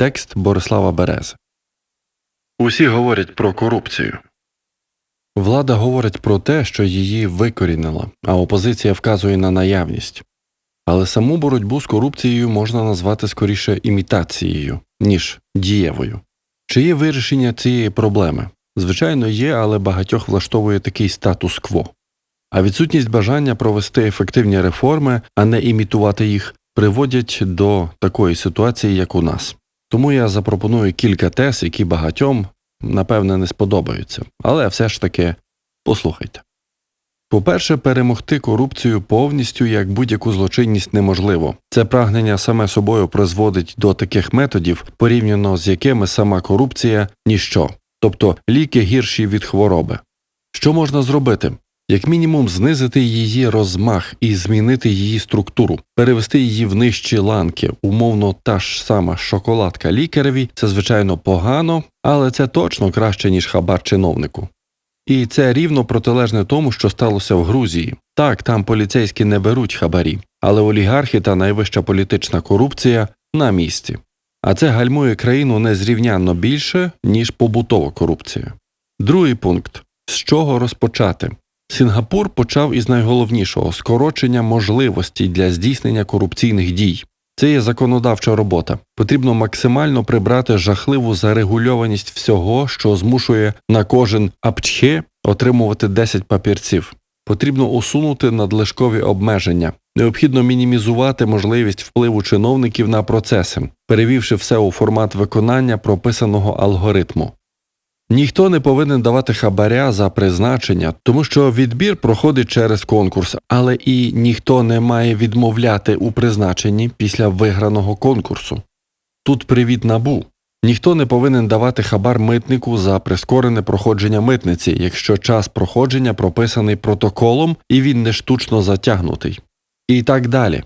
Текст Борислава Берези. Усі говорять про корупцію. Влада говорить про те, що її викорінила, а опозиція вказує на наявність. Але саму боротьбу з корупцією можна назвати скоріше імітацією, ніж дієвою. Чи є вирішення цієї проблеми? Звичайно, є, але багатьох влаштовує такий статус-кво. А відсутність бажання провести ефективні реформи, а не імітувати їх, приводять до такої ситуації, як у нас. Тому я запропоную кілька тез, які багатьом, напевне, не сподобаються, але все ж таки послухайте. По-перше, перемогти корупцію повністю як будь-яку злочинність неможливо. Це прагнення саме собою призводить до таких методів, порівняно з якими сама корупція ніщо, тобто ліки гірші від хвороби. Що можна зробити? Як мінімум знизити її розмах і змінити її структуру, перевести її в нижчі ланки, умовно та ж сама шоколадка лікареві, це звичайно погано, але це точно краще, ніж хабар чиновнику. І це рівно протилежне тому, що сталося в Грузії. Так, там поліцейські не беруть хабарі, але олігархи та найвища політична корупція на місці. А це гальмує країну незрівнянно більше, ніж побутова корупція. Другий пункт з чого розпочати? Сінгапур почав із найголовнішого скорочення можливостей для здійснення корупційних дій. Це є законодавча робота. Потрібно максимально прибрати жахливу зарегульованість всього, що змушує на кожен апчхе отримувати 10 папірців. Потрібно усунути надлишкові обмеження. Необхідно мінімізувати можливість впливу чиновників на процеси, перевівши все у формат виконання прописаного алгоритму. Ніхто не повинен давати хабаря за призначення, тому що відбір проходить через конкурс, але і ніхто не має відмовляти у призначенні після виграного конкурсу. Тут привіт набу. Ніхто не повинен давати хабар митнику за прискорене проходження митниці, якщо час проходження прописаний протоколом і він не штучно затягнутий. І так далі.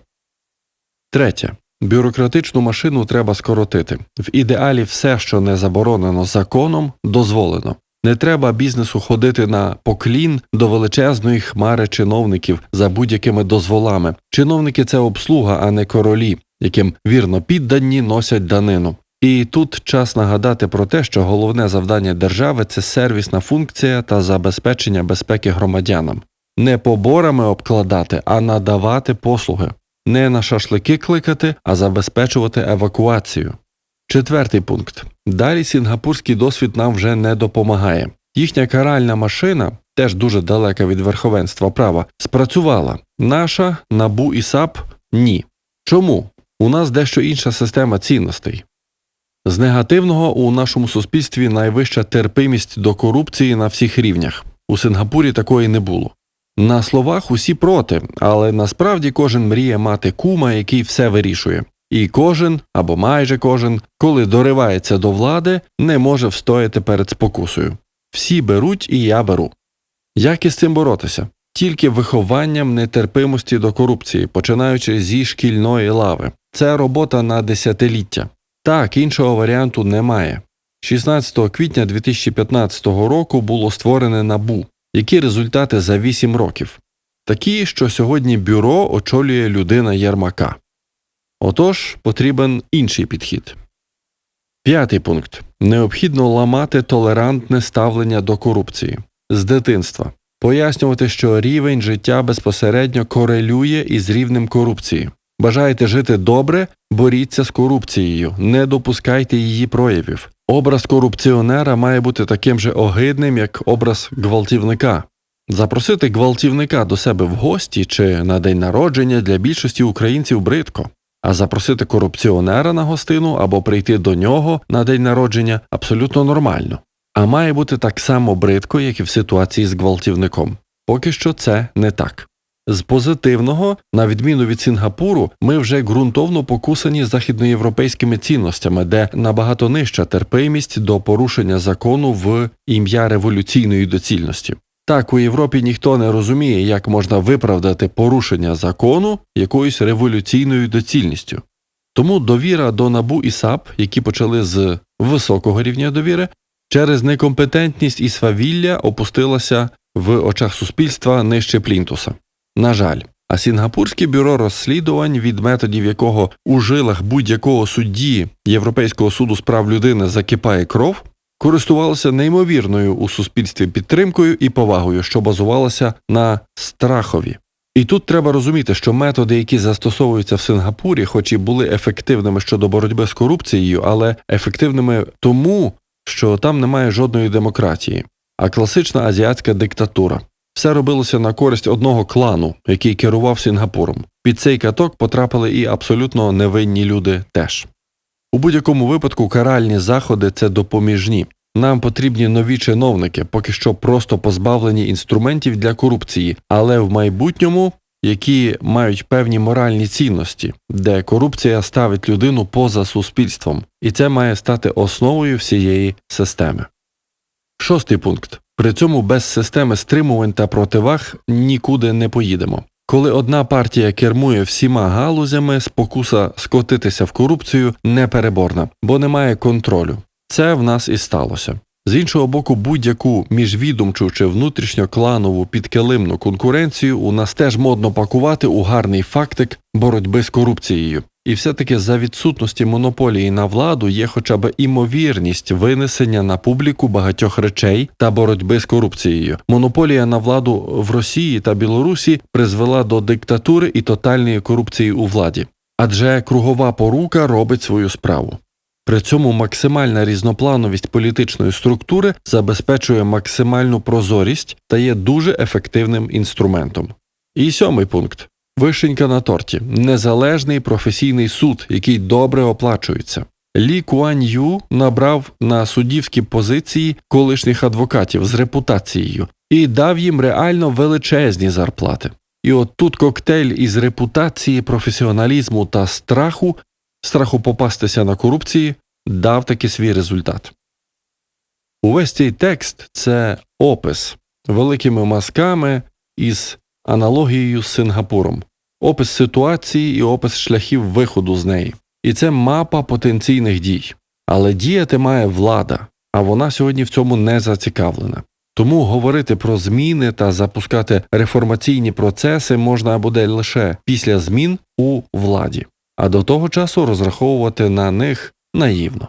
Третє. Бюрократичну машину треба скоротити. В ідеалі все, що не заборонено законом, дозволено. Не треба бізнесу ходити на поклін до величезної хмари чиновників за будь-якими дозволами. Чиновники це обслуга, а не королі, яким вірно піддані носять данину. І тут час нагадати про те, що головне завдання держави це сервісна функція та забезпечення безпеки громадянам. Не поборами обкладати, а надавати послуги не на шашлики кликати, а забезпечувати евакуацію. Четвертий пункт. Далі сінгапурський досвід нам вже не допомагає. Їхня каральна машина, теж дуже далека від верховенства права, спрацювала. Наша набу і САП ні. Чому? У нас дещо інша система цінностей. З негативного у нашому суспільстві найвища терпимість до корупції на всіх рівнях. У Сингапурі такої не було. На словах усі проти, але насправді кожен мріє мати кума, який все вирішує. І кожен або майже кожен, коли доривається до влади, не може встояти перед спокусою. Всі беруть і я беру. Як із цим боротися? Тільки вихованням нетерпимості до корупції, починаючи зі шкільної лави. Це робота на десятиліття. Так, іншого варіанту немає. 16 квітня 2015 року було створене набу. Які результати за 8 років? Такі, що сьогодні бюро очолює людина Єрмака. Отож, потрібен інший підхід. П'ятий пункт необхідно ламати толерантне ставлення до корупції з дитинства, пояснювати, що рівень життя безпосередньо корелює із рівнем корупції. Бажаєте жити добре, боріться з корупцією, не допускайте її проявів. Образ корупціонера має бути таким же огидним, як образ гвалтівника. Запросити гвалтівника до себе в гості чи на день народження для більшості українців бридко, а запросити корупціонера на гостину або прийти до нього на день народження абсолютно нормально. А має бути так само бридко, як і в ситуації з гвалтівником. Поки що це не так. З позитивного, на відміну від Сінгапуру, ми вже ґрунтовно покусані західноєвропейськими цінностями, де набагато нижча терпимість до порушення закону в ім'я революційної доцільності. Так, у Європі ніхто не розуміє, як можна виправдати порушення закону якоюсь революційною доцільністю. Тому довіра до набу і САП, які почали з високого рівня довіри, через некомпетентність і свавілля опустилася в очах суспільства нижче плінтуса. На жаль, А Сінгапурське бюро розслідувань, від методів якого у жилах будь-якого судді Європейського суду з прав людини закипає кров, користувалося неймовірною у суспільстві підтримкою і повагою, що базувалася на страхові. І тут треба розуміти, що методи, які застосовуються в Сингапурі, хоч і були ефективними щодо боротьби з корупцією, але ефективними тому, що там немає жодної демократії, а класична азіатська диктатура. Все робилося на користь одного клану, який керував Сінгапуром. Під цей каток потрапили і абсолютно невинні люди теж. У будь-якому випадку каральні заходи це допоміжні. Нам потрібні нові чиновники, поки що просто позбавлені інструментів для корупції, але в майбутньому, які мають певні моральні цінності, де корупція ставить людину поза суспільством, і це має стати основою всієї системи. Шостий пункт. При цьому без системи стримувань та противаг нікуди не поїдемо. Коли одна партія кермує всіма галузями, спокуса скотитися в корупцію непереборна, бо немає контролю. Це в нас і сталося. З іншого боку, будь-яку міжвідомчу чи внутрішньокланову підкилимну конкуренцію у нас теж модно пакувати у гарний фактик боротьби з корупцією. І все-таки за відсутності монополії на владу є хоча б імовірність винесення на публіку багатьох речей та боротьби з корупцією. Монополія на владу в Росії та Білорусі призвела до диктатури і тотальної корупції у владі, адже кругова порука робить свою справу. При цьому максимальна різноплановість політичної структури забезпечує максимальну прозорість та є дуже ефективним інструментом. І сьомий пункт вишенька на торті незалежний професійний суд, який добре оплачується. Лі Куань Ю набрав на суддівські позиції колишніх адвокатів з репутацією і дав їм реально величезні зарплати. І от тут коктейль із репутації, професіоналізму та страху страху попастися на корупції дав таки свій результат. Увесь цей текст це опис великими мазками із аналогією з Сингапуром, опис ситуації і опис шляхів виходу з неї. І це мапа потенційних дій. Але діяти має влада, а вона сьогодні в цьому не зацікавлена. Тому говорити про зміни та запускати реформаційні процеси можна буде лише після змін у владі а до того часу розраховувати на них наївно.